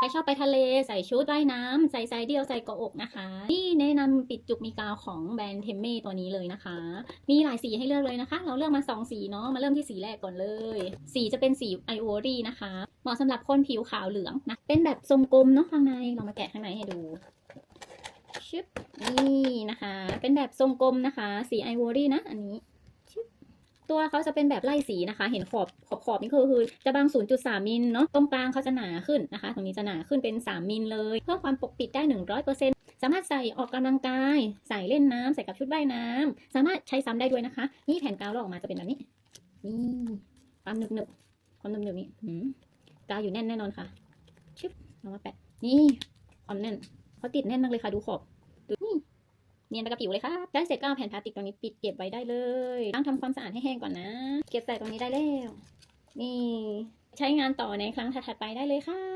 ใครชอบไปทะเลใส่ชุดว่ายน้ำใส่ไซส์เดียวใส่เกาะอกนะคะ นี่แนะนำปิดจุกมีกาวของแบรนด์เทมเม่ตัวนี้เลยนะคะ มีหลายสีให้เลือกเลยนะคะ เราเลือกมาสองสีเนาะมาเริ่มที่สีแรกก่อนเลย สีจะเป็นสีไอโอรี่นะคะ เหมาะสำหรับคนผิวขาวเหลืองนะเป็นแบบทรงกลมเนาะข้างในเรามาแกะข้างในให้ดูชึบนี่นะคะ เป็นแบบทรงกลมนะคะ สีไอโอรี่นะอันนี้ ตัวเขาจะเป็นแบบไล่สีนะคะ เห็นขอบขอบขอบนี่คือคือจะบาง 0.3 มิลเนาะตรงกลางเขาจะหนาขึ้นนะคะ ตรงนี้จะหนาขึ้นเป็น 3 มิลเลยเพิ่มความปกปิดได้ 100%สามารถใส่ออกกำลังกาย ใส่เล่นน้ำใส่กับชุดว่ายน้ำสามารถใช้ซ้ำได้ด้วยนะคะ นี่แผ่นกาวเราออกมาจะเป็นแบบนี้นี่ความหนึบหนึบๆความหนึบหนึบๆนี่หืมกาวอยู่แน่นแน่นอนค่ะชึบเอามาแปะนี่ความแน่นเขาติดแน่นมากเลยค่ะดูขอบ เนียนไปกับผิวเลยค่ะได้เสร็จก็เอาแผ่นพลาสติกตรงนี้ปิดเก็บไว้ได้เลยต้องทำความสะอาดให้แห้งก่อนนะ เก็บใส่ตรงนี้ได้แล้วนี่ใช้งานต่อในครั้งถัดๆไปได้เลยค่ะ